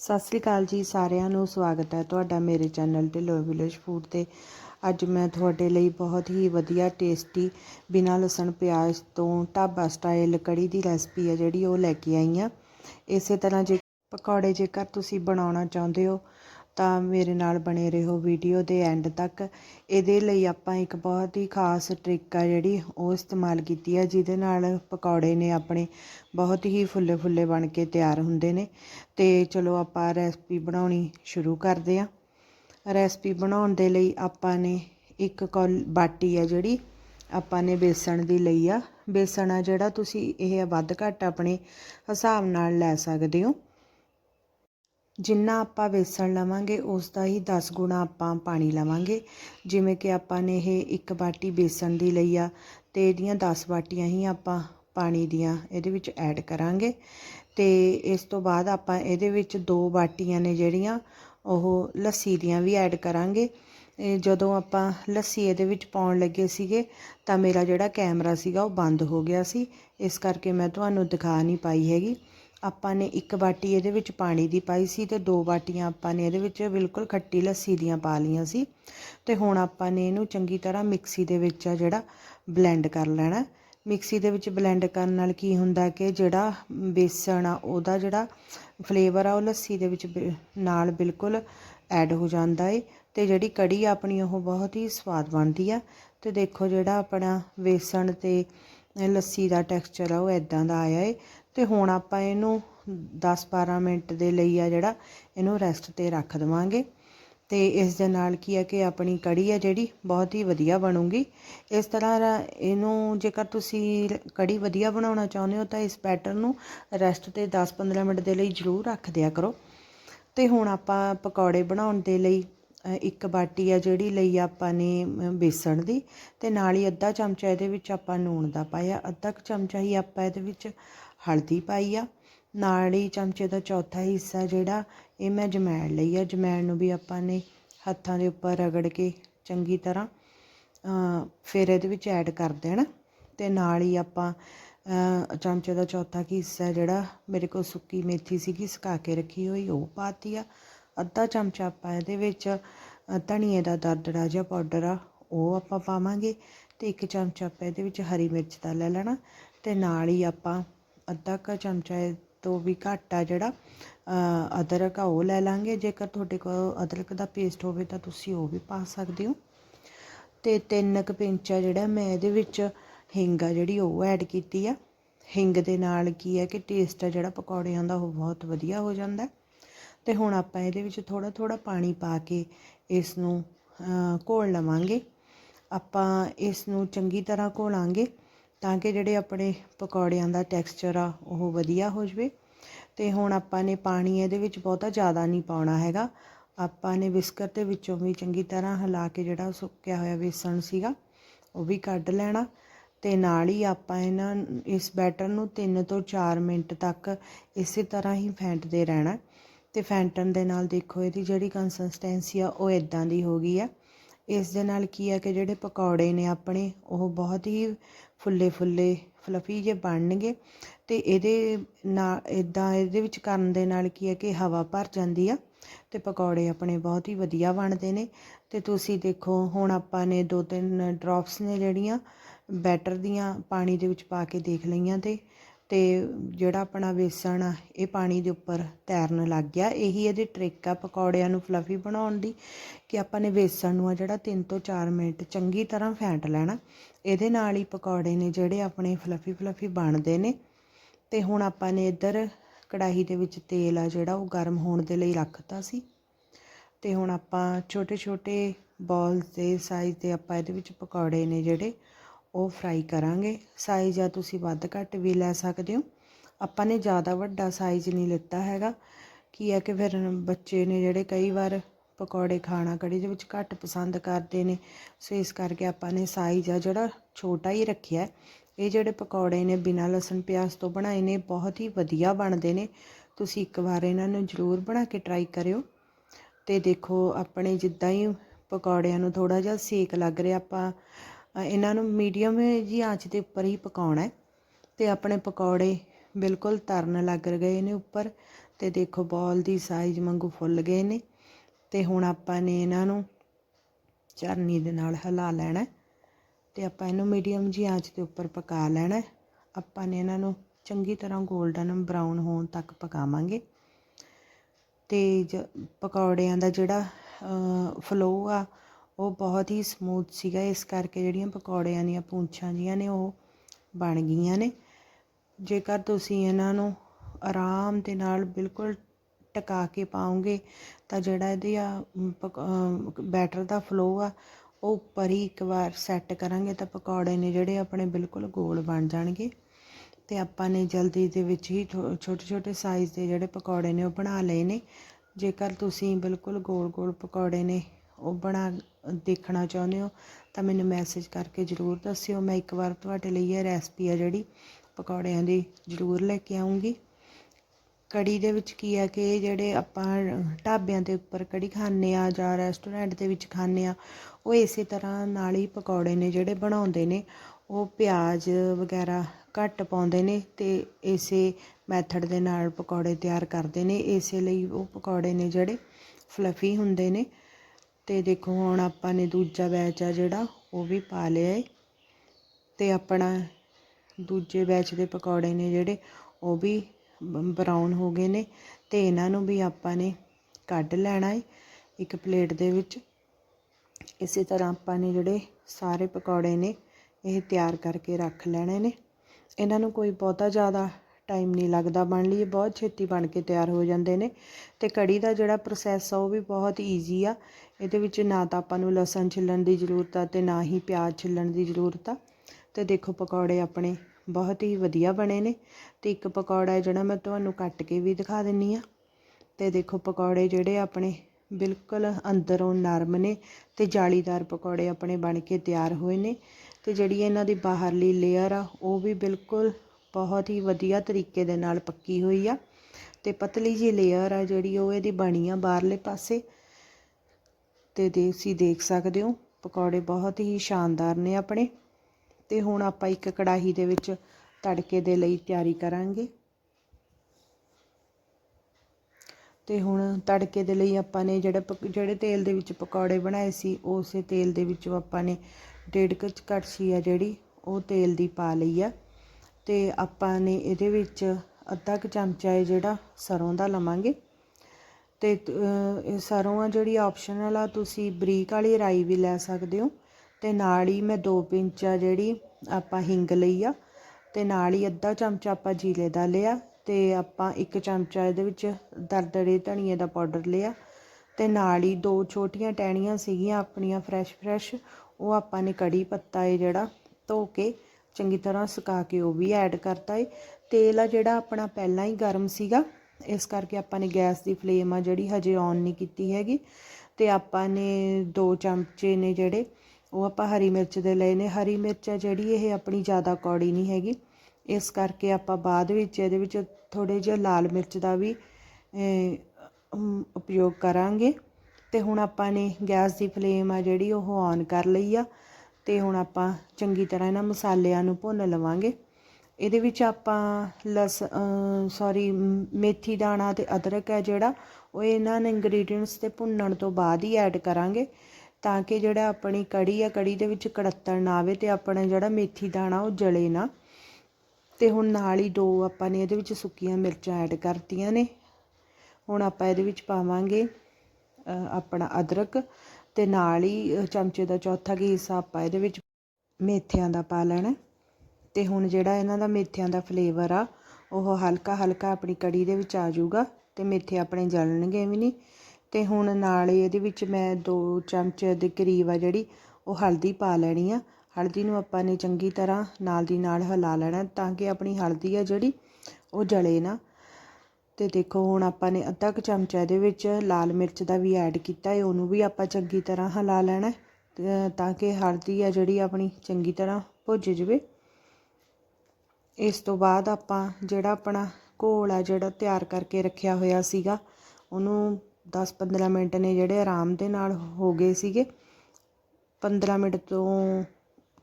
ਸਤਿ ਸ੍ਰੀ ਅਕਾਲ ਜੀ ਸਾਰਿਆਂ ਨੂੰ, ਸਵਾਗਤ ਹੈ ਤੁਹਾਡਾ ਮੇਰੇ ਚੈਨਲ ਢਿੱਲੋਂ ਵਿਲੇਜ ਫੂਡ ਤੇ। ਅੱਜ ਮੈਂ ਤੁਹਾਡੇ ਲਈ ਬਹੁਤ ਹੀ ਵਧੀਆ ਟੇਸਟੀ ਬਿਨਾਂ ਲਸਣ, ਪਿਆਜ਼ ਤੋਂ ਢਾਬਾ ਸਟਾਈਲ ਕੜੀ ਦੀ ਰੈਸਪੀ ਹੈ ਜਿਹੜੀ ਉਹ ਲੈ ਕੇ ਆਈ ਹਾਂ। ਇਸੇ ਤਰ੍ਹਾਂ ਜੇ ਪਕੌੜੇ ਜੇਕਰ ਤੁਸੀਂ ਬਣਾਉਣਾ ਚਾਹੁੰਦੇ ਹੋ ਤਾਂ ਮੇਰੇ ਨਾਲ ਬਣੇ ਰਹੋ ਵੀਡੀਓ ਦੇ ਐਂਡ ਤੱਕ। ਇਹਦੇ ਲਈ ਆਪਾਂ ਇੱਕ ਬਹੁਤ ਹੀ ਖਾਸ ਟ੍ਰਿਕ ਆ ਜਿਹੜੀ ਉਹ ਇਸਤੇਮਾਲ ਕੀਤੀ ਆ, ਜਿਹਦੇ ਨਾਲ ਪਕੌੜੇ ਨੇ ਆਪਣੇ ਬਹੁਤ ਹੀ ਫੁੱਲੇ ਫੁੱਲੇ ਬਣ ਕੇ ਤਿਆਰ ਹੁੰਦੇ ਨੇ। ਤੇ ਚਲੋ ਆਪਾਂ ਰੈਸਪੀ ਬਣਾਉਣੀ ਸ਼ੁਰੂ ਕਰਦੇ ਹਾਂ। ਰੈਸਪੀ ਬਣਾਉਣ ਦੇ ਲਈ ਆਪਾਂ ਨੇ ਇੱਕ ਕੌਲ ਬਾਟੀ ਆ ਜਿਹੜੀ ਆਪਾਂ ਨੇ ਬੇਸਣ ਦੀ ਲਈ ਆ। ਬੇਸਣ ਆ ਜਿਹੜਾ ਤੁਸੀਂ ਇਹ ਵੱਧ ਘੱਟ ਆਪਣੇ ਹਿਸਾਬ ਨਾਲ ਲੈ ਸਕਦੇ ਹੋ। ਜਿੰਨਾ ਆਪਾਂ ਵੇਸਣ ਲਵਾਂਗੇ ਉਸ ਦਾ ਹੀ 10 ਗੁਣਾ ਆਪਾਂ ਪਾਣੀ ਲਵਾਂਗੇ। ਜਿਵੇਂ ਕਿ ਆਪਾਂ ਨੇ ਇਹ ਇੱਕ ਬਾਟੀ ਬੇਸਣ ਦੀ ਲਈ ਆ, ਤੇ ਇਹਦੀਆਂ 10 ਬਾਟੀਆਂ ਹੀ ਆਪਾਂ ਪਾਣੀ ਦੀਆਂ ਇਹਦੇ ਵਿੱਚ ਐਡ ਕਰਾਂਗੇ। ਤੇ ਇਸ ਤੋਂ ਬਾਅਦ ਆਪਾਂ ਇਹਦੇ ਵਿੱਚ ਦੋ ਬਾਟੀਆਂ ਨੇ ਜਿਹੜੀਆਂ, ਉਹ ਲੱਸੀ ਦੀਆਂ ਵੀ ਐਡ ਕਰਾਂਗੇ। ਇਹ ਜਦੋਂ ਆਪਾਂ ਲੱਸੀ ਇਹਦੇ ਵਿੱਚ ਪਾਉਣ ਲੱਗੇ ਸੀਗੇ, ਤਾਂ ਮੇਰਾ ਜਿਹੜਾ ਕੈਮਰਾ ਸੀਗਾ, ਉਹ ਬੰਦ ਹੋ ਗਿਆ ਸੀ। ਇਸ ਕਰਕੇ ਮੈਂ ਤੁਹਾਨੂੰ ਦਿਖਾ ਨਹੀਂ ਪਾਈ ਹੈਗੀ। ਆਪਾਂ ਨੇ ਇੱਕ ਬਾਟੀ ਇਹਦੇ ਵਿੱਚ ਪਾਣੀ ਦੀ ਪਾਈ ਸੀ ਤੇ ਦੋ ਬਾਟੀਆਂ ਆਪਾਂ ਨੇ ਇਹਦੇ ਵਿੱਚ ਬਿਲਕੁਲ ਖੱਟੀ ਲੱਸੀ ਦੀਆਂ ਪਾ ਲਈਆਂ ਸੀ। ਤੇ ਹੁਣ ਆਪਾਂ ਨੇ ਇਹਨੂੰ ਚੰਗੀ ਤਰ੍ਹਾਂ ਮਿਕਸੀ ਦੇ ਵਿੱਚ ਆ ਜਿਹੜਾ ਬਲੈਂਡ ਕਰ ਲੈਣਾ। ਮਿਕਸੀ ਦੇ ਵਿੱਚ ਬਲੈਂਡ ਕਰਨ ਨਾਲ ਕੀ ਹੁੰਦਾ ਕਿ ਜਿਹੜਾ ਬੇਸਣ ਆ, ਉਹਦਾ ਜਿਹੜਾ ਫਲੇਵਰ ਆ, ਉਹ ਲੱਸੀ ਦੇ ਵਿੱਚ ਬਿ- ਨਾਲ ਬਿਲਕੁਲ ਐਡ ਹੋ ਜਾਂਦਾ ਏ ਤੇ ਜਿਹੜੀ ਕੜੀ ਆ ਆਪਣੀ ਉਹ ਬਹੁਤ ਹੀ ਸਵਾਦ ਬਣਦੀ ਆ। ਤੇ ਦੇਖੋ ਜਿਹੜਾ ਆਪਣਾ ਬੇਸਣ ਤੇ ਲੱਸੀ ਦਾ ਟੈਕਸਚਰ ਆ, ਉਹ ਇਦਾਂ ਦਾ ਆਇਆ ਏ ਅਤੇ ਹੁਣ ਆਪਾਂ ਇਹਨੂੰ 10-12 ਮਿੰਟ ਦੇ ਲਈ ਆ ਜਿਹੜਾ, ਇਹਨੂੰ ਰੈਸਟ ਤੇ ਰੱਖ ਦਵਾਂਗੇ। ਤੇ ਇਸ ਦੇ ਨਾਲ ਕੀ ਹੈ ਕਿ ਆਪਣੀ ਕੜੀ ਹੈ ਜਿਹੜੀ, ਬਹੁਤ ਹੀ ਵਧੀਆ ਬਣੂਗੀ। ਇਸ ਤਰ੍ਹਾਂ ਰ- ਇਹਨੂੰ ਜੇਕਰ ਤੁਸੀਂ ਕੜੀ ਵਧੀਆ ਬਣਾਉਣਾ ਚਾਹੁੰਦੇ ਹੋ, ਤਾਂ ਇਸ ਪੈਟਰਨ ਨੂੰ ਰੈਸਟ ਤੇ 10-15 ਮਿੰਟ ਦੇ ਲਈ ਜ਼ਰੂਰ ਰੱਖ ਦਿਆ ਕਰੋ। ਤੇ ਹੁਣ ਆਪਾਂ ਪਕੌੜੇ ਬਣਾਉਣ ਦੇ ਲਈ ਇੱਕ ਬਾਟੀ ਆ ਜਿਹੜੀ ਲਈ ਆਪਾਂ ਨੇ ਬੇਸਣ ਦੀ। ਤੇ ਨਾਲ ਹੀ ਅੱਧਾ ਚਮਚਾ ਇਹਦੇ ਵਿੱਚ ਆਪਾਂ ਨੂਣ ਦਾ ਪਾਇਆ। ਅੱਧਾ ਕੁ ਚਮਚਾ ਹੀ ਆਪਾਂ ਇਹਦੇ ਵਿੱਚ ਹਲਦੀ ਪਾਈ ਆ। ਨਾਲ ਹੀ ਚਮਚੇ ਦਾ ਚੌਥਾ ਹਿੱਸਾ ਜਿਹੜਾ ਇਹ ਮੈਂ ਜਮੈਣ ਲਈ ਆ। ਜਮੈਣ ਨੂੰ ਵੀ ਆਪਾਂ ਨੇ ਹੱਥਾਂ ਦੇ ਉੱਪਰ ਰਗੜ ਕੇ ਚੰਗੀ ਤਰ੍ਹਾਂ ਫਿਰ ਇਹਦੇ ਵਿੱਚ ਐਡ ਕਰ ਦੇਣਾ। ਤੇ ਨਾਲ ਹੀ ਆਪਾਂ ਚਮਚੇ ਦਾ ਚੌਥਾ ਕੁ ਹਿੱਸਾ ਜਿਹੜਾ ਮੇਰੇ ਕੋਲ ਸੁੱਕੀ ਮੇਥੀ ਸੀਗੀ ਸੁਕਾ ਕੇ ਰੱਖੀ ਹੋਈ, ਉਹ ਪਾਤੀ ਆ। ਅੱਧਾ ਚਮਚਾ ਆਪਾਂ ਇਹਦੇ ਵਿੱਚ ਧਨੀਏ ਦਾ ਦਰਦੜਾ ਜਿਹਾ ਪਾਊਡਰ ਆ, ਉਹ ਆਪਾਂ ਪਾਵਾਂਗੇ। ਤੇ ਇੱਕ ਚਮਚਾ ਆਪਾਂ ਇਹਦੇ ਵਿੱਚ ਹਰੀ ਮਿਰਚ ਦਾ ਲੈ ਲੈਣਾ। ਤੇ ਨਾਲ ਹੀ ਆਪਾਂ ਅੱਧਾ ਕੁ ਚਮਚਾ ਤੋਂ ਵੀ ਘੱਟ ਆ ਜਿਹੜਾ ਅਦਰਕ ਆ ਉਹ ਲੈ ਲਾਂਗੇ। ਜੇਕਰ ਤੁਹਾਡੇ ਕੋਲ ਅਦਰਕ ਦਾ ਪੇਸਟ ਹੋਵੇ ਤਾਂ ਤੁਸੀਂ ਉਹ ਵੀ ਪਾ ਸਕਦੇ ਹੋ। ਤੇ ਤਿੰਨ ਕੁ ਪਿੰਚ ਆ ਜਿਹੜਾ, ਮੈਂ ਇਹਦੇ ਵਿੱਚ ਹਿੰਗ ਆ ਜਿਹੜੀ ਉਹ ਐਡ ਕੀਤੀ ਆ। ਹਿੰਗ ਦੇ ਨਾਲ ਕੀ ਹੈ ਕਿ ਟੇਸਟ ਆ ਜਿਹੜਾ ਪਕੌੜਿਆਂ ਦਾ, ਉਹ ਬਹੁਤ ਵਧੀਆ ਹੋ ਜਾਂਦਾ। ਹੈ। ਤੇ ਹੁਣ ਆਪਾਂ ਇਹਦੇ ਵਿੱਚ ਥੋੜਾ ਥੋੜਾ ਪਾਣੀ ਪਾ ਕੇ ਇਸ ਨੂੰ ਘੋਲ ਲਵਾਂਗੇ। ਆਪਾਂ ਇਸ ਨੂੰ ਚੰਗੀ ਤਰ੍ਹਾਂ ਘੋਲਾਂਗੇ। ਤਾਂ ਕਿ ਜਿਹੜੇ ਆਪਣੇ ਪਕੌੜਿਆਂ ਦਾ ਟੈਕਸਚਰ ਆ, ਉਹ ਵਧੀਆ ਹੋ ਜਵੇ। ਅਤੇ ਹੁਣ ਆਪਾਂ ਨੇ ਪਾਣੀ ਇਹਦੇ ਵਿੱਚ ਬਹੁਤਾ ਜ਼ਿਆਦਾ ਨਹੀਂ ਪਾਉਣਾ ਹੈਗਾ। ਆਪਾਂ ਨੇ ਵਿਸਕਰ ਦੇ ਵਿੱਚੋਂ ਵੀ ਚੰਗੀ ਤਰ੍ਹਾਂ ਹਿਲਾ ਕੇ ਜਿਹੜਾ ਸੁੱਕਿਆ ਹੋਇਆ ਵੇਸਣ ਸੀਗਾ, ਉਹ ਵੀ ਕੱਢ ਲੈਣਾ। ਤੇ ਨਾਲ ਹੀ ਆਪਾਂ ਇਹਨਾਂ ਇਸ ਬੈਟਰ ਨੂੰ 3 ਤੋਂ 4 ਮਿੰਟ ਤੱਕ ਇਸੇ ਤਰ੍ਹਾਂ ਹੀ ਫੈਂਟਦੇ ਰਹਿਣਾ। ਤੇ ਫੈਂਟਣ ਦੇ ਨਾਲ ਦੇਖੋ ਇਹਦੀ ਜਿਹੜੀ ਕੰਸਿਸਟੈਂਸੀ ਆ, ਉਹ ਇਦਾਂ ਦੀ ਹੋ ਗਈ ਆ। ਇਸ ਦੇ ਨਾਲ ਕੀ ਹੈ ਕਿ ਜਿਹੜੇ ਪਕੌੜੇ ਨੇ ਆਪਣੇ, ਉਹ ਬਹੁਤ ਹੀ ਫੁੱਲੇ ਫੁੱਲੇ, ਫਲਫੀ ਜੇ ਬਣਨਗੇ ਅਤੇ ਇਹਦੇ ਨਾਲ ਇੱਦਾਂ ਇਹਦੇ ਵਿੱਚ ਕਰਨ ਦੇ ਨਾਲ ਕੀ ਹੈ ਕਿ ਹਵਾ ਭਰ ਜਾਂਦੀ ਆ ਅਤੇ ਪਕੌੜੇ ਆਪਣੇ ਬਹੁਤ ਹੀ ਵਧੀਆ ਬਣਦੇ ਨੇ। ਅਤੇ ਤੁਸੀਂ ਦੇਖੋ, ਹੁਣ ਆਪਾਂ ਨੇ ਦੋ ਤਿੰਨ ਡਰੋਪਸ ਨੇ ਜਿਹੜੀਆਂ ਬੈਟਰ ਦੀਆਂ ਪਾਣੀ ਦੇ ਵਿੱਚ ਪਾ ਕੇ ਦੇਖ ਲਈਆਂ ਅਤੇ ਅਤੇ ਜਿਹੜਾ ਆਪਣਾ ਵੇਸਣ ਆ, ਇਹ ਪਾਣੀ ਦੇ ਉੱਪਰ ਤੈਰਨ ਲੱਗ ਗਿਆ। ਇਹੀ ਇਹਦੀ ਟ੍ਰਿਕ ਆ ਪਕੌੜਿਆਂ ਨੂੰ ਫਲਫੀ ਬਣਾਉਣ ਦੀ ਕਿ ਆਪਾਂ ਨੇ ਵੇਸਣ ਨੂੰ ਆ ਜਿਹੜਾ 3 ਤੋਂ 4 ਮਿੰਟ ਚੰਗੀ ਤਰ੍ਹਾਂ ਫੈਂਟ ਲੈਣਾ। ਇਹਦੇ ਨਾਲ ਹੀ ਪਕੌੜੇ ਨੇ ਜਿਹੜੇ ਆਪਣੇ ਫਲਫੀ ਫਲਫੀ ਬਣਦੇ ਨੇ। ਤੇ ਹੁਣ ਆਪਾਂ ਨੇ ਇੱਧਰ ਕੜਾਹੀ ਦੇ ਵਿੱਚ ਤੇਲ ਆ ਜਿਹੜਾ ਉਹ ਗਰਮ ਹੋਣ ਦੇ ਲਈ ਰੱਖਤਾ ਸੀ। ਤੇ ਹੁਣ ਆਪਾਂ ਛੋਟੇ ਛੋਟੇ ਬਾਲਸ ਦੇ ਸਾਈਜ਼ ਦੇ ਆਪਾਂ ਇਹਦੇ ਵਿੱਚ ਪਕੌੜੇ ਨੇ ਜਿਹੜੇ ਉਹ ਫਰਾਈ ਕਰਾਂਗੇ। ਸਾਈਜ਼ ਆ ਤੁਸੀਂ ਵੱਧ ਘੱਟ ਵੀ ਲੈ ਸਕਦੇ ਹੋ। ਆਪਾਂ ਨੇ ਜ਼ਿਆਦਾ ਵੱਡਾ ਸਾਈਜ਼ ਨਹੀਂ ਲਿੱਤਾ ਹੈਗਾ। ਕੀ ਹੈ ਕਿ ਫਿਰ ਬੱਚੇ ਨੇ ਜਿਹੜੇ ਕਈ ਵਾਰ ਪਕੌੜੇ ਖਾਣਾ ਕੜੀ ਦੇ ਵਿੱਚ ਘੱਟ ਪਸੰਦ ਕਰਦੇ ਨੇ, ਸੋ ਇਸ ਕਰਕੇ ਆਪਾਂ ਨੇ ਸਾਈਜ਼ ਆ ਜਿਹੜਾ ਛੋਟਾ ਹੀ ਰੱਖਿਆ। ਇਹ ਜਿਹੜੇ ਪਕੌੜੇ ਨੇ ਬਿਨਾਂ ਲਸਣ ਪਿਆਜ਼ ਤੋਂ ਬਣਾਏ ਨੇ, ਬਹੁਤ ਹੀ ਵਧੀਆ ਬਣਦੇ ਨੇ। ਤੁਸੀਂ ਇੱਕ ਵਾਰ ਇਹਨਾਂ ਨੂੰ ਜ਼ਰੂਰ ਬਣਾ ਕੇ ਟਰਾਈ ਕਰਿਓ। ਤੇ ਦੇਖੋ, ਆਪਣੇ ਜਿੱਦਾਂ ਹੀ ਪਕੌੜਿਆਂ ਨੂੰ ਥੋੜਾ ਜਿਹਾ ਸੇਕ ਲੱਗ ਰਿਹਾ ਆਪਾਂ ਇਹਨਾਂ ਨੂੰ ਮੀਡੀਅਮ ਜਿਹੀ ਆਂਚ ਦੇ ਉੱਪਰ ਹੀ ਪਕਾਉਣਾ ਅਤੇ ਆਪਣੇ ਪਕੌੜੇ ਬਿਲਕੁਲ ਤਰਨ ਲੱਗ ਗਏ ਨੇ ਉੱਪਰ ਅਤੇ ਦੇਖੋ ਬੋਲ ਦੀ ਸਾਈਜ਼ ਵਾਂਗੂ ਫੁੱਲ ਗਏ ਨੇ ਅਤੇ ਹੁਣ ਆਪਾਂ ਨੇ ਇਹਨਾਂ ਨੂੰ ਚਰਨੀ ਦੇ ਨਾਲ ਹਿਲਾ ਲੈਣਾ ਅਤੇ ਆਪਾਂ ਇਹਨੂੰ ਮੀਡੀਅਮ ਜੀ ਆਂਚ ਦੇ ਉੱਪਰ ਪਕਾ ਲੈਣਾ ਆਪਾਂ ਨੇ ਇਹਨਾਂ ਨੂੰ ਚੰਗੀ ਤਰ੍ਹਾਂ 골ਡਨ ਬਰਾਊਨ ਹੋਣ ਤੱਕ ਪਕਾਵਾਂਗੇ। ਤੇ ਜ ਪਕੌੜਿਆਂ ਦਾ ਜਿਹੜਾ ਫਲੋ ਆ ਉਹ ਬਹੁਤ ਹੀ ਸਮੂਥ ਸੀਗਾ। ਇਸ ਕਰਕੇ ਜਿਹੜੀਆਂ ਪਕੌੜਿਆਂ ਦੀਆਂ ਪੂੰਛਾਂ ਜੀਆਂ ਨੇ ਉਹ ਬਣ ਗਈਆਂ ਨੇ। ਜੇਕਰ ਤੁਸੀਂ ਇਹਨਾਂ ਨੂੰ ਆਰਾਮ ਦੇ ਨਾਲ ਬਿਲਕੁਲ ਟਿਕਾ ਕੇ ਪਾਓਗੇ, ਤਾਂ ਜਿਹੜਾ ਇਹਦੇ ਆ ਬੈਟਰ ਦਾ ਫਲੋ ਆ, ਉਹ ਉੱਪਰ ਹੀ ਇੱਕ ਵਾਰ ਸੈੱਟ ਕਰਾਂਗੇ ਤਾਂ ਪਕੌੜੇ ਨੇ ਜਿਹੜੇ ਆਪਣੇ ਬਿਲਕੁਲ ਗੋਲ ਬਣ ਜਾਣਗੇ। ਤੇ ਆਪਾਂ ਨੇ ਜਲਦੀ ਦੇ ਵਿੱਚ ਹੀ ਛੋਟੇ ਛੋਟੇ ਸਾਈਜ਼ ਦੇ ਜਿਹੜੇ ਪਕੌੜੇ ਨੇ ਉਹ ਬਣਾ ਲਏ ਨੇ। ਜੇਕਰ ਤੁਸੀਂ ਬਿਲਕੁਲ ਗੋਲ ਗੋਲ ਪਕੌੜੇ ਨੇ ਉਹ ਬਣਾ ਦੇਖਣਾ ਚਾਹੁੰਦੇ ਹੋ, ਤਾਂ ਮੈਨੂੰ ਮੈਸੇਜ ਕਰਕੇ ਜ਼ਰੂਰ ਦੱਸਿਓ। ਮੈਂ ਇੱਕ ਵਾਰ ਤੁਹਾਡੇ ਲਈ ਇਹ ਰੈਸਪੀ ਆ ਜਿਹੜੀ ਪਕੌੜਿਆਂ ਦੀ ਜ਼ਰੂਰ ਲੈ ਕੇ ਆਉਂਗੀ ਕੜੀ ਦੇ ਵਿੱਚ ਕੀ ਹੈ ਕਿ ਜਿਹੜੇ ਆਪਾਂ ਢਾਬਿਆਂ ਦੇ ਉੱਪਰ ਕੜੀ ਖਾਂਦੇ ਆ ਜਾਂ ਰੈਸਟੋਰੈਂਟ ਦੇ ਵਿੱਚ ਖਾਂਦੇ ਆ ਉਹ ਇਸੇ ਤਰ੍ਹਾਂ ਨਾਲ ਹੀ ਪਕੌੜੇ ਨੇ ਜਿਹੜੇ ਬਣਾਉਂਦੇ ਨੇ, ਉਹ ਪਿਆਜ਼ ਵਗੈਰਾ ਘੱਟ ਪਾਉਂਦੇ ਨੇ ਤੇ ਇਸੇ ਮੈਥਡ ਦੇ ਨਾਲ ਪਕੌੜੇ ਤਿਆਰ ਕਰਦੇ ਨੇ। ਇਸੇ ਲਈ ਉਹ ਪਕੌੜੇ ਨੇ ਜਿਹੜੇ ਫਲਫੀ ਹੁੰਦੇ ਨੇ। ਅਤੇ ਦੇਖੋ ਹੁਣ ਆਪਾਂ ਨੇ ਦੂਜਾ ਬੈਚ ਆ ਜਿਹੜਾ, ਉਹ ਵੀ ਪਾ ਲਿਆ ਏ। ਅਤੇ ਆਪਣਾ ਦੂਜੇ ਬੈਚ ਦੇ ਪਕੌੜੇ ਨੇ ਜਿਹੜੇ, ਉਹ ਵੀ ਬਰਾਊਨ ਹੋ ਗਏ ਨੇ। ਅਤੇ ਇਹਨਾਂ ਨੂੰ ਵੀ ਆਪਾਂ ਨੇ ਕੱਢ ਲੈਣਾ ਏ ਇੱਕ ਪਲੇਟ ਦੇ ਵਿੱਚ। ਇਸੇ ਤਰ੍ਹਾਂ ਆਪਾਂ ਨੇ ਜਿਹੜੇ ਸਾਰੇ ਪਕੌੜੇ ਨੇ, ਇਹ ਤਿਆਰ ਕਰਕੇ ਰੱਖ ਲੈਣੇ ਨੇ। ਇਹਨਾਂ ਨੂੰ ਕੋਈ ਬਹੁਤਾ ਜ਼ਿਆਦਾ ਟਾਈਮ ਨਹੀਂ ਲੱਗਦਾ, ਬਣ ਲਈ ਬਹੁਤ ਛੇਤੀ ਬਣ ਕੇ ਤਿਆਰ ਹੋ ਜਾਂਦੇ ਨੇ। ਤੇ ਕੜੀ ਦਾ ਜਿਹੜਾ ਪ੍ਰੋਸੈਸ ਆ, ਉਹ ਵੀ ਬਹੁਤ ਈਜ਼ੀ ਆ। ਇਹਦੇ ਵਿੱਚ ਨਾ ਤਾਂ ਆਪਾਂ ਨੂੰ ਲਸਣ ਛਿੱਲਣ ਦੀ ਜ਼ਰੂਰਤ ਆ ਅਤੇ ਨਾ ਹੀ ਪਿਆਜ਼ ਛਿੱਲਣ ਦੀ ਜ਼ਰੂਰਤ ਆ। ਅਤੇ ਦੇਖੋ ਪਕੌੜੇ ਆਪਣੇ ਬਹੁਤ ਹੀ ਵਧੀਆ ਬਣੇ ਨੇ। ਅਤੇ ਇੱਕ ਪਕੌੜਾ ਹੈ ਜਿਹੜਾ ਮੈਂ ਤੁਹਾਨੂੰ ਕੱਟ ਕੇ ਵੀ ਦਿਖਾ ਦਿੰਨੀ ਆ। ਅਤੇ ਦੇਖੋ ਪਕੌੜੇ ਜਿਹੜੇ ਆਪਣੇ ਬਿਲਕੁਲ ਅੰਦਰੋਂ ਨਰਮ ਨੇ ਤੇ ਜਾਲੀਦਾਰ ਪਕੌੜੇ ਆਪਣੇ ਬਣ ਕੇ ਤਿਆਰ ਹੋਏ ਨੇ। ਤੇ ਜਿਹੜੀ ਇਹਨਾਂ ਦੀ ਬਾਹਰਲੀ ਲੇਅਰ ਆ, ਉਹ ਵੀ ਬਿਲਕੁਲ ਬਹੁਤ ਹੀ ਵਧੀਆ ਤਰੀਕੇ ਦੇ ਨਾਲ ਪੱਕੀ ਹੋਈ ਆ। ਤੇ ਪਤਲੀ ਜੀ ਲੇਅਰ ਆ ਜਿਹੜੀ, ਉਹ ਇਹਦੀ ਬਣੀ ਆ ਬਾਹਰਲੇ ਪਾਸੇ। ਤੇ ਤੁਸੀਂ ਦੇਖ ਸਕਦੇ ਹੋ, ਪਕੌੜੇ ਬਹੁਤ ਹੀ ਸ਼ਾਨਦਾਰ ਨੇ ਆਪਣੇ। ਤੇ ਹੁਣ ਆਪਾਂ ਇੱਕ ਕੜਾਹੀ ਦੇ ਵਿੱਚ ਤੜਕੇ ਦੇ ਲਈ ਤਿਆਰੀ ਕਰਾਂਗੇ। ਤੇ ਹੁਣ ਤੜਕੇ ਦੇ ਲਈ ਆਪਾਂ ਨੇ ਜਿਹੜੇ ਜਿਹੜੇ ਤੇਲ ਦੇ ਵਿੱਚ ਪਕੌੜੇ ਬਣਾਏ ਸੀ, ਉਸੇ ਤੇਲ ਦੇ ਵਿੱਚੋਂ ਆਪਾਂ ਨੇ ਡੇਢ ਕੁ ਕੜਛੀ ਆ ਜਿਹੜੀ, ਉਹ ਤੇਲ ਦੀ ਪਾ ਲਈ ਆ। ਤੇ ਆਪਾਂ ਨੇ ਇਹਦੇ ਵਿੱਚ ਅੱਧਾ ਕੁ ਚਮਚਾ ਹੈ ਜਿਹੜਾ ਸਰੋਂ ਦਾ ਲਵਾਂਗੇ। ਅਤੇ ਸਰ੍ਹੋਂ ਆ ਜਿਹੜੀ ਆਪਸ਼ਨਲ ਆ, ਤੁਸੀਂ ਬਰੀਕ ਵਾਲੀ ਰਾਈ ਵੀ ਲੈ ਸਕਦੇ ਹੋ। ਅਤੇ ਨਾਲ ਹੀ ਮੈਂ ਦੋ ਪਿੰਚ ਆ ਜਿਹੜੀ ਆਪਾਂ ਹਿੰਗ ਲਈ ਆ। ਅਤੇ ਨਾਲ ਹੀ ਅੱਧਾ ਚਮਚਾ ਆਪਾਂ ਜੀਰੇ ਦਾ ਲਿਆ। ਅਤੇ ਆਪਾਂ ਇੱਕ ਚਮਚਾ ਇਹਦੇ ਵਿੱਚ ਦਰਦੜੇ ਧਨੀਏ ਦਾ ਪਾਊਡਰ ਲਿਆ। ਅਤੇ ਨਾਲ ਹੀ ਦੋ ਛੋਟੀਆਂ ਟਹਿਣੀਆਂ ਸੀਗੀਆਂ ਆਪਣੀਆਂ ਫਰੈਸ਼ ਫਰੈਸ਼ ਉਹ ਆਪਾਂ ਨੇ ਕੜੀ ਪੱਤਾ ਹੈ ਜਿਹੜਾ ਧੋ ਕੇ ਚੰਗੀ ਤਰ੍ਹਾਂ ਸੁਕਾ ਕੇ ਉਹ ਵੀ ਐਡ ਕਰਤਾ ਹੈ ਤੇਲ ਆ ਜਿਹੜਾ ਆਪਣਾ ਪਹਿਲਾਂ ਹੀ ਗਰਮ ਸੀਗਾ। ਇਸ ਕਰਕੇ ਆਪਾਂ ਨੇ ਗੈਸ ਦੀ ਫਲੇਮ ਆ ਜਿਹੜੀ ਹਜੇ ਔਨ ਨਹੀਂ ਕੀਤੀ ਹੈਗੀ ਤੇ ਆਪਾਂ ਨੇ ਦੋ ਚਮਚੇ ਨੇ ਜਿਹੜੇ ਉਹ ਆਪਾਂ ਹਰੀ ਮਿਰਚ ਦੇ ਲਏ ਨੇ। ਹਰੀ ਮਿਰਚ ਆ ਜਿਹੜੀ ਇਹ ਆਪਣੀ ਜ਼ਿਆਦਾ ਕੌੜੀ ਨਹੀਂ ਹੈਗੀ। ਇਸ ਕਰਕੇ ਆਪਾਂ ਬਾਅਦ ਵਿੱਚ ਇਹਦੇ ਵਿੱਚ ਥੋੜੇ ਜਿਹਾ ਲਾਲ ਮਿਰਚ ਦਾ ਵੀ ਉਪਯੋਗ ਕਰਾਂਗੇ। ਤੇ ਹੁਣ ਆਪਾਂ ਨੇ ਗੈਸ ਦੀ ਫਲੇਮ ਆ ਜਿਹੜੀ ਉਹ ਔਨ ਕਰ ਲਈ ਆ। ਤੇ ਹੁਣ ਆਪਾਂ ਚੰਗੀ ਤਰ੍ਹਾਂ ਇਹਨਾਂ ਮਸਾਲਿਆਂ ਨੂੰ ਭੁੰਨ ਲਵਾਂਗੇ। ਇਹਦੇ ਵਿੱਚ ਆਪਾਂ ਲਸ ਸੋਰੀ ਮੇਥੀ ਦਾਣਾ ਅਤੇ ਅਦਰਕ ਹੈ ਜਿਹੜਾ, ਉਹ ਇਹਨਾਂ ਨੇ ਇੰਗਰੀਡੀਅੰਟਸ ਤੇ ਭੁੰਨਣ ਤੋਂ ਬਾਅਦ ਹੀ ਐਡ ਕਰਾਂਗੇ, ਤਾਂ ਕਿ ਜਿਹੜਾ ਆਪਣੀ ਕੜੀ ਆ, ਕੜੀ ਦੇ ਵਿੱਚ ਕੜੱਤਣ ਨਾ ਆਵੇ ਤੇ ਆਪਣਾ ਜਿਹੜਾ ਮੇਥੀ ਦਾਣਾ ਉਹ ਜਲੇ ਨਾ। ਤੇ ਹੁਣ ਨਾਲ ਹੀ ਦੋ ਆਪਾਂ ਨੇ ਇਹਦੇ ਵਿੱਚ ਸੁੱਕੀਆਂ ਮਿਰਚਾਂ ਐਡ ਕਰਤੀਆਂ ਨੇ। ਹੁਣ ਆਪਾਂ ਇਹਦੇ ਵਿੱਚ ਪਾਵਾਂਗੇ ਆਪਣਾ ਅਦਰਕ ਤੇ ਨਾਲ ਹੀ ਚਮਚੇ ਦਾ ਚੌਥਾ ਕੁ ਹਿੱਸਾ ਆਪਾਂ ਇਹਦੇ ਵਿੱਚ ਮੇਥਿਆਂ ਦਾ ਪਾ ਲੈਣਾ। ਅਤੇ ਹੁਣ ਜਿਹੜਾ ਇਹਨਾਂ ਦਾ ਮੇਥਿਆਂ ਦਾ ਫਲੇਵਰ ਆ, ਉਹ ਹਲਕਾ ਹਲਕਾ ਆਪਣੀ ਕੜੀ ਦੇ ਵਿੱਚ ਆ ਜਾਊਗਾ ਅਤੇ ਮੇਥੇ ਆਪਣੇ ਜਲਣਗੇ ਵੀ ਨਹੀਂ। ਅਤੇ ਹੁਣ ਨਾਲ ਹੀ ਇਹਦੇ ਵਿੱਚ ਮੈਂ 2 ਚਮਚ ਦੇ ਕਰੀਬ ਆ ਜਿਹੜੀ, ਉਹ ਹਲਦੀ ਪਾ ਲੈਣੀ ਆ। ਹਲਦੀ ਨੂੰ ਆਪਾਂ ਨੇ ਚੰਗੀ ਤਰ੍ਹਾਂ ਨਾਲ ਦੀ ਨਾਲ ਹਿਲਾ ਲੈਣਾ ਤਾਂ ਕਿ ਆਪਣੀ ਹਲਦੀ ਆ ਜਿਹੜੀ, ਉਹ ਜਲੇ ਨਾ। ਤੇ ਦੇਖੋ ਹੁਣ ਆਪਾਂ ਨੇ ਅੱਧਾ ਕੁ ਚਮਚਾ ਇਹਦੇ ਵਿੱਚ ਲਾਲ ਮਿਰਚ ਦਾ ਵੀ ਐਡ ਕੀਤਾ ਹੈ ਉਹਨੂੰ ਵੀ ਆਪਾਂ ਚੰਗੀ ਤਰ੍ਹਾਂ ਹਿਲਾ ਲੈਣਾ। ਤਾਂ ਕਿ ਹਲਦੀ ਆ ਜਿਹੜੀ ਆਪਣੀ ਚੰਗੀ ਤਰ੍ਹਾਂ ਭੁੱਜ ਜਵੇ। ਇਸ ਤੋਂ ਬਾਅਦ ਆਪਾਂ ਜਿਹੜਾ ਆਪਣਾ ਘੋਲ ਆ, ਜਿਹੜਾ ਤਿਆਰ ਕਰਕੇ ਰੱਖਿਆ ਹੋਇਆ ਸੀਗਾ, ਉਹਨੂੰ 10-15 ਮਿੰਟ ਨੇ ਜਿਹੜੇ ਆਰਾਮ ਦੇ ਨਾਲ ਹੋ ਗਏ ਸੀਗੇ। 15 ਮਿੰਟ ਤੋਂ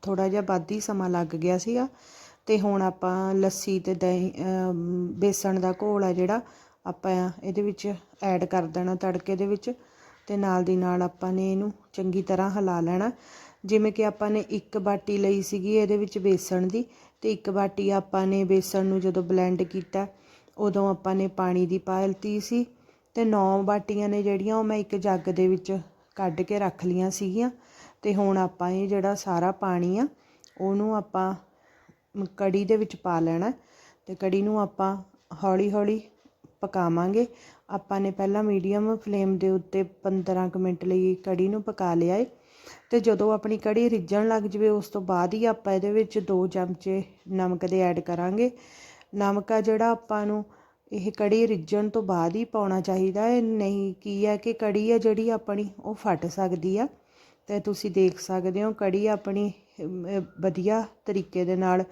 ਥੋੜਾ ਜਿਹਾ ਵੱਧ ਹੀ ਸਮਾਂ ਲੱਗ ਗਿਆ ਸੀਗਾ। ਤੇ ਹੁਣ ਆਪਾਂ ਲੱਸੀ ਤੇ ਦਹੀਂ ਬੇਸਣ ਦਾ ਘੋਲ ਆ ਜਿਹੜਾ, ਆਪਾਂ ਇਹਦੇ ਵਿੱਚ ਐਡ ਕਰ ਦੇਣਾ ਤੜਕੇ ਦੇ ਵਿੱਚ ਤੇ ਨਾਲ ਦੀ ਨਾਲ ਆਪਾਂ ਨੇ ਇਹਨੂੰ ਚੰਗੀ ਤਰ੍ਹਾਂ ਹਿਲਾ ਲੈਣਾ। ਜਿਵੇਂ ਕਿ ਆਪਾਂ ਨੇ ਇੱਕ ਬਾਟੀ ਲਈ ਸੀਗੀ ਇਹਦੇ ਵਿੱਚ ਬੇਸਣ ਦੀ ਅਤੇ ਇੱਕ ਬਾਟੀ ਆਪਾਂ ਨੇ ਬੇਸਣ ਨੂੰ ਜਦੋਂ ਬਲੈਂਡ ਕੀਤਾ, ਉਦੋਂ ਆਪਾਂ ਨੇ ਪਾਣੀ ਦੀ ਪਾ ਲਿੱਤੀ ਸੀ ਅਤੇ ਨੌ ਬਾਟੀਆਂ ਨੇ ਜਿਹੜੀਆਂ ਉਹ ਮੈਂ ਇੱਕ ਜੱਗ ਦੇ ਵਿੱਚ ਕੱਢ ਕੇ ਰੱਖ ਲਈਆਂ ਸੀਗੀਆਂ ਅਤੇ ਹੁਣ ਆਪਾਂ ਇਹ ਜਿਹੜਾ ਸਾਰਾ ਪਾਣੀ ਆ, ਉਹਨੂੰ ਆਪਾਂ ਕੜੀ ਦੇ ਵਿੱਚ ਪਾ ਲੈਣਾ ਅਤੇ ਕੜੀ ਨੂੰ ਆਪਾਂ ਹੌਲੀ ਹੌਲੀ ਪਕਾਵਾਂਗੇ। ਆਪਾਂ ਨੇ ਪਹਿਲਾਂ ਮੀਡੀਅਮ ਫਲੇਮ ਦੇ ਉੱਤੇ 15 ਕੁ ਮਿੰਟ ਲਈ ਕੜੀ ਨੂੰ ਪਕਾ ਲਿਆ ਏ। ਅਤੇ ਜਦੋਂ ਆਪਣੀ ਕੜੀ ਰਿੱਝਣ ਲੱਗ ਜਾਵੇ, ਉਸ ਤੋਂ ਬਾਅਦ ਹੀ ਆਪਾਂ ਇਹਦੇ ਵਿੱਚ ਦੋ ਚਮਚੇ ਨਮਕ ਦੇ ਐਡ ਕਰਾਂਗੇ। ਨਮਕ ਆ ਜਿਹੜਾ ਆਪਾਂ ਨੂੰ ਇਹ ਕੜੀ ਰਿੱਝਣ ਤੋਂ ਬਾਅਦ ਹੀ ਪਾਉਣਾ ਚਾਹੀਦਾ ਹੈ। ਨਹੀਂ, ਕੀ ਹੈ ਕਿ ਕੜੀ ਆ ਜਿਹੜੀ ਆਪਣੀ ਉਹ ਫਟ ਸਕਦੀ ਆ। ਅਤੇ ਤੁਸੀਂ ਦੇਖ ਸਕਦੇ ਹੋ ਕੜੀ ਆਪਣੀ ਵਧੀਆ ਤਰੀਕੇ ਦੇ ਨਾਲ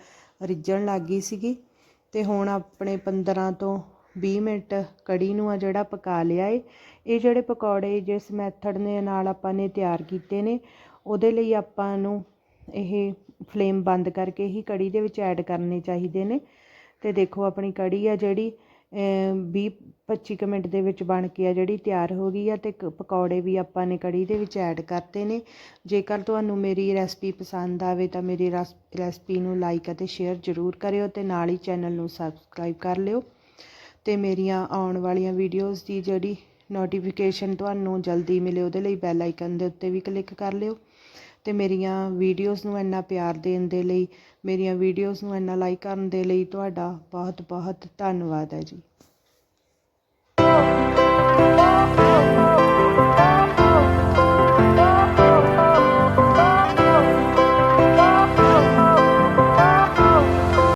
ਰਿੱਝਣ ਲੱਗ ਗਈ ਸੀਗੀ। ਅਤੇ ਹੁਣ ਆਪਣੇ 15 ਤੋਂ 20 ਮਿੰਟ ਕੜੀ ਨੂੰ ਆ ਜਿਹੜਾ ਪਕਾ ਲਿਆ ਏ। ਇਹ ਜਿਹੜੇ ਪਕੌੜੇ ਜਿਸ ਮੈਥਡ ਦੇ ਨਾਲ ਆਪਾਂ ਨੇ ਤਿਆਰ ਕੀਤੇ ਨੇ ਉਹਦੇ ਲਈ ਆਪਾਂ ਨੂੰ ਇਹ ਫਲੇਮ ਬੰਦ ਕਰਕੇ ਹੀ ਕੜੀ ਦੇ ਵਿੱਚ ਐਡ ਕਰਨੇ ਚਾਹੀਦੇ ਨੇ। ਅਤੇ ਦੇਖੋ ਆਪਣੀ ਕੜੀ ਆ ਜਿਹੜੀ ਵੀਹ ਪੱਚੀ ਕੁ ਮਿੰਟ ਦੇ ਵਿੱਚ ਬਣ ਕੇ ਆ ਜਿਹੜੀ ਤਿਆਰ ਹੋ ਗਈ ਆ ਅਤੇ ਕ- ਪਕੌੜੇ ਵੀ ਆਪਾਂ ਨੇ ਕੜੀ ਦੇ ਵਿੱਚ ਐਡ ਕਰਤੇ ਨੇ। ਜੇਕਰ ਤੁਹਾਨੂੰ ਮੇਰੀ ਰੈਸਪੀ ਪਸੰਦ ਆਵੇ ਤਾਂ ਮੇਰੀ ਰਸ- ਰੈਸਪੀ ਨੂੰ ਲਾਈਕ ਅਤੇ ਸ਼ੇਅਰ ਜ਼ਰੂਰ ਕਰਿਓ ਅਤੇ ਨਾਲ ਹੀ ਚੈਨਲ ਨੂੰ ਸਬਸਕ੍ਰਾਈਬ ਕਰ ਲਿਓ। ਅਤੇ ਮੇਰੀਆਂ ਆਉਣ ਵਾਲੀਆਂ ਵੀਡੀਓਜ਼ ਦੀ ਜਿਹੜੀ ਨੋਟੀਫਿਕੇਸ਼ਨ ਤੁਹਾਨੂੰ ਜਲਦੀ ਮਿਲੇ, ਉਹਦੇ ਲਈ ਬੈਲ ਆਈਕਨ ਦੇ ਉੱਤੇ ਵੀ ਕਲਿੱਕ ਕਰ ਲਿਓ ਤੇ ਮੇਰੀਆਂ ਵੀਡੀਓਜ਼ ਨੂੰ ਇੰਨਾ ਪਿਆਰ ਦੇਣ ਦੇ ਲਈ, ਮੇਰੀਆਂ ਵੀਡੀਓਜ਼ ਨੂੰ ਇੰਨਾ ਲਾਈਕ ਕਰਨ ਦੇ ਲਈ ਤੁਹਾਡਾ ਬਹੁਤ ਬਹੁਤ ਧੰਨਵਾਦ ਹੈ ਜੀ।